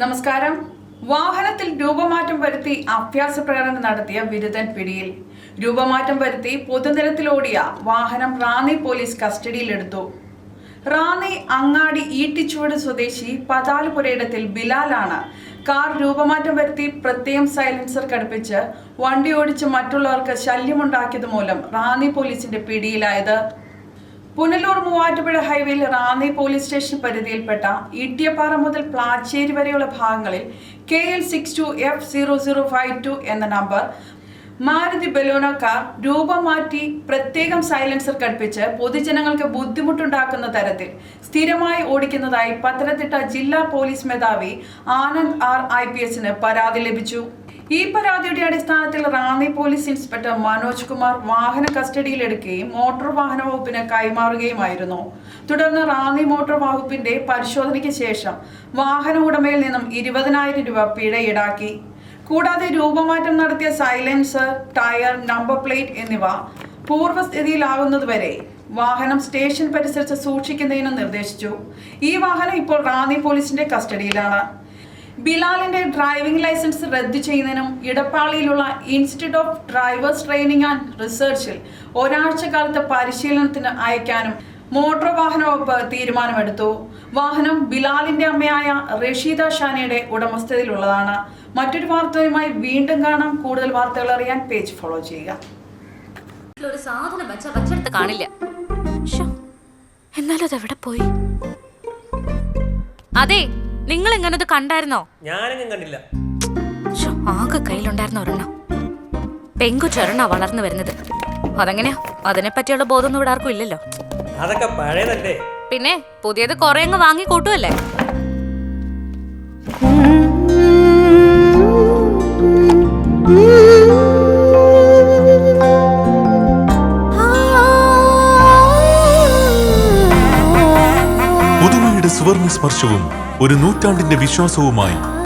നമസ്കാരം. വാഹനത്തിൽ രൂപമാറ്റം വരുത്തി അഭ്യാസ പ്രകടനം നടത്തിയ ബിരുദൻ പിടിയിൽ. രൂപമാറ്റം വരുത്തി പൊതുനിരത്തിലോടിയ വാഹനം റാന്നി പോലീസ് കസ്റ്റഡിയിലെടുത്തു. റാന്നി അങ്ങാടി ഈട്ടിച്ചുവട് സ്വദേശി പതാൽപുരയിടത്തിൽ ബിലാലാണ് കാർ രൂപമാറ്റം വരുത്തി പ്രത്യേകം സൈലൻസർ ഘടിപ്പിച്ച് വണ്ടി ഓടിച്ച് മറ്റുള്ളവർക്ക് ശല്യമുണ്ടാക്കിയത് മൂലം റാന്നി പോലീസിന്റെ പിടിയിലായത്. പുനലൂർ മൂവാറ്റുപുഴ ഹൈവേയിൽ റാന്നി പോലീസ് സ്റ്റേഷൻ പരിധിയിൽപ്പെട്ട ഇട്ടിയപ്പാറ മുതൽ പ്ലാച്ചേരി വരെയുള്ള ഭാഗങ്ങളിൽ K L six two F zero zero five two എന്ന നമ്പർ മാരുതി ബലോണ കാർ രൂപം മാറ്റി പ്രത്യേകം സൈലൻസർ ഘടിപ്പിച്ച് പൊതുജനങ്ങൾക്ക് ബുദ്ധിമുട്ടുണ്ടാക്കുന്ന തരത്തിൽ സ്ഥിരമായി ഓടിക്കുന്നതായി പത്തനംതിട്ട ജില്ലാ പോലീസ് മേധാവി ആനന്ദ് ആർ ഐ പി എസിന് പരാതി ലഭിച്ചു. ഈ പരാതിയുടെ അടിസ്ഥാനത്തിൽ റാന്നി പോലീസ് ഇൻസ്പെക്ടർ മനോജ് കുമാർ വാഹന കസ്റ്റഡിയിലെടുക്കുകയും മോട്ടോർ വാഹന വകുപ്പിന് കൈമാറുകയുമായിരുന്നു. തുടർന്ന് റാന്നി മോട്ടോർ വകുപ്പിന്റെ പരിശോധനയ്ക്ക് ശേഷം വാഹന ഉടമയിൽ നിന്നും ഇരുപതിനായിരം രൂപ പിഴ ഈടാക്കി. കൂടാതെ രൂപമാറ്റം നടത്തിയ സൈലൻസർ ടയർ നമ്പർ പ്ലേറ്റ് എന്നിവ പൂർവസ്ഥിതിയിലാകുന്നതുവരെ വാഹനം സ്റ്റേഷൻ പരിസരത്ത് സൂക്ഷിക്കുന്നതിനും നിർദ്ദേശിച്ചു. ഈ വാഹനം ഇപ്പോൾ റാന്നി പോലീസിന്റെ കസ്റ്റഡിയിലാണ്. ബിലാലിന്റെ ഡ്രൈവിംഗ് ലൈസൻസ് റദ്ദു ചെയ്യുന്നതിനും ഇടപ്പാളിയിലുള്ള institute of drivers training and റിസർച്ചിൽ ഒരാഴ്ച കാലത്തെ പരിശീലനത്തിന് അയക്കാനും മോട്ടോർ വാഹന വകുപ്പ് തീരുമാനമെടുത്തു. വാഹനം ബിലാലിന്റെ അമ്മയായ റഷീദ ഷാനയുടെ ഉടമസ്ഥതയിലുള്ളതാണ്. മറ്റൊരു വാർത്തയുമായി വീണ്ടും കാണാം. കൂടുതൽ വാർത്തകൾ അറിയാൻ പേജ് ഫോളോ ചെയ്യുക. ഒരു സാധനം കാണില്ല. പോയി? അതെ നിങ്ങൾ എങ്ങനെ കണ്ടായിരുന്നോ? ഞാനെങ്ങും കണ്ടില്ല. ശ്ശോ, ആകെ കയ്യിലുണ്ടായിരുന്ന ഒരെണ്ണം. പെങ്കുച്ചൊരെണ്ണ വളർന്നു വരുന്നത്. അതെങ്ങനെയാ? അതിനെ പറ്റിയുള്ള ബോധമൊന്നും ഇവിടെ ആർക്കും ഇല്ലല്ലോ. അതൊക്കെ പഴയതല്ലേ? പിന്നെ പുതിയത് കുറെ അങ്ങ് വാങ്ങി കൂട്ടുമല്ലേ പുതുമയുടെ സുവർണ സ്പർശവും ഒരു നൂറ്റാണ്ടിന്റെ വിശ്വാസവുമായി